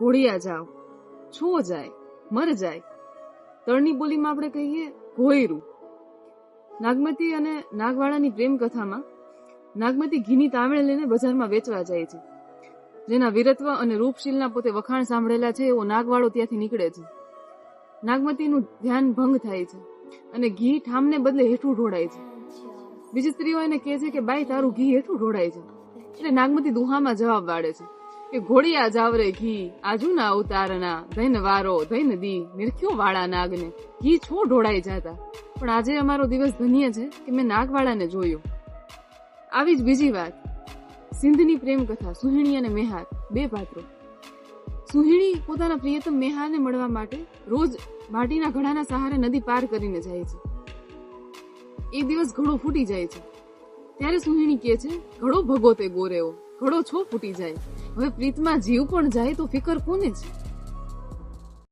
ઘોડિયા જાવ, છો જાય, મર જાય. તળની બોલીમાં આપણે કહીએ ઘોયરું. નાગમતી અને નાગવાળાની પ્રેમ કથામાં નાગમતી ઘીની તાંબળે લઈને બજારમાં વેચવા જાય છે. જેના વીરત્વ અને રૂપશીલના પોતે વખાણ સાંભળેલા છે એવો નાગવાળો ત્યાંથી નીકળે છે. નાગમતીનું ધ્યાન ભંગ થાય છે અને ઘી ઠામને બદલે હેઠું ઢોળાય છે. બીજી સ્ત્રીઓ એને કહે છે કે, બાઈ, તારું ઘી હેઠું ઢોળાય છે. એટલે નાગમતી દુહામાં જવાબ વાળે છે. કે ઘોડિયા જાવરે ઘી, આજુના અવતારના ધૈન વારો, ધૈન દી, નિરખ્યો વાળા નાગને ઘી છો ઢોળાઈ જતા. પણ આજે અમારો દિવસ ધન્ય છે કે મેં નાગવાળાને જોયો. આવી જ બીજી વાત. સિંધની પ્રેમ કથા, સુહિણી અને મેહાર, બે પાત્રો. સુહિણી પોતાના પ્રિયતમ મેહારને મળવા માટે રોજ માટીના ઘડાના સહારે નદી પાર કરીને જાય છે. એ દિવસ ઘડો ફૂટી જાય છે. ત્યારે સુહિણી કહે છે, ઘડો ભગોતે ગોરેવો, ઘડો છો ફૂટી જાય. હવે પ્રીતમાં જીવ પણ જાય તો ફિકર કોને છે?